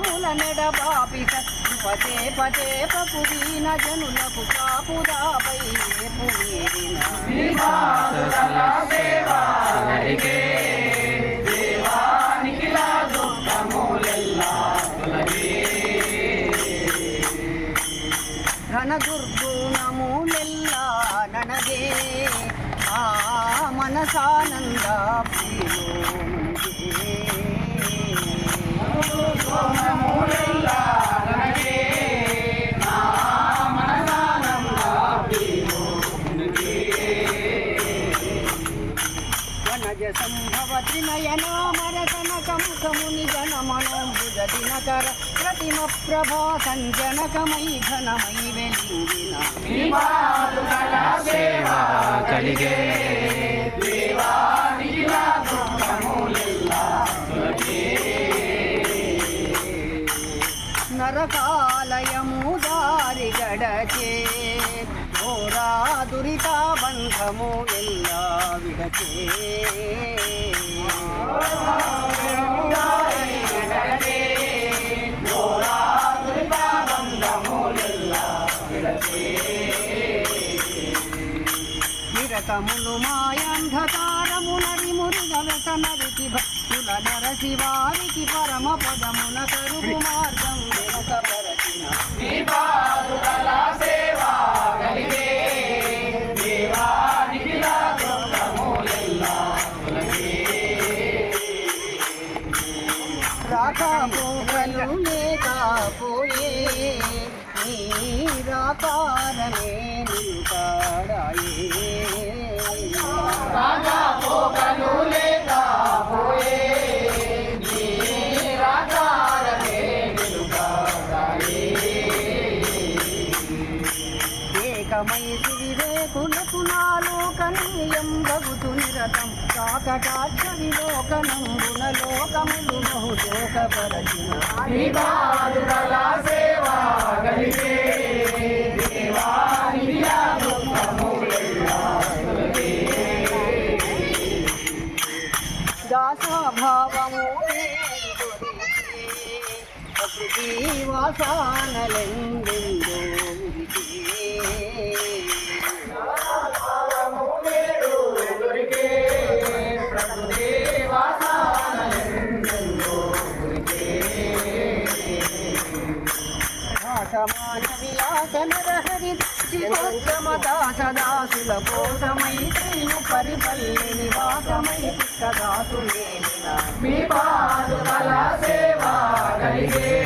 పాముల నెడ బాపి పదే పదే పపు వీణ జనులకు కాపుదాపై ఘనదుర్గుణములెల్లా ననగే ఆ మనసానంద ప్రియో సంభవతి నయనామరతనక ముఖముని ప్రతిమ ప్రభా సంజనకమై ఘనమై వెలింగిన సేవా కలిగే నరకాలయము దారి గడచే ఘోరా దురిత బంధము ఎల్లా విడచే నిరతములు మాయాంధకారము నరి మురుగ వ్యసనరికి భక్తుల నరసి వారికి పరమ పదమున కరుగు మార్గం రాకపోకలు లేకపోయే నీ రాకారమే భగుతు నిరతం కాకటాక్ష విలోకనంబున లోకములు బహుశోకపరచిన దాసభావము ప్రకృతి వాసానలెందెందో సమాన విలాసన రహరి దాసదాసుల కోసమై శ్రీను పరిపల్లి నివాసమై దాసు మీ పాదు పాదుకల సేవా కలిగే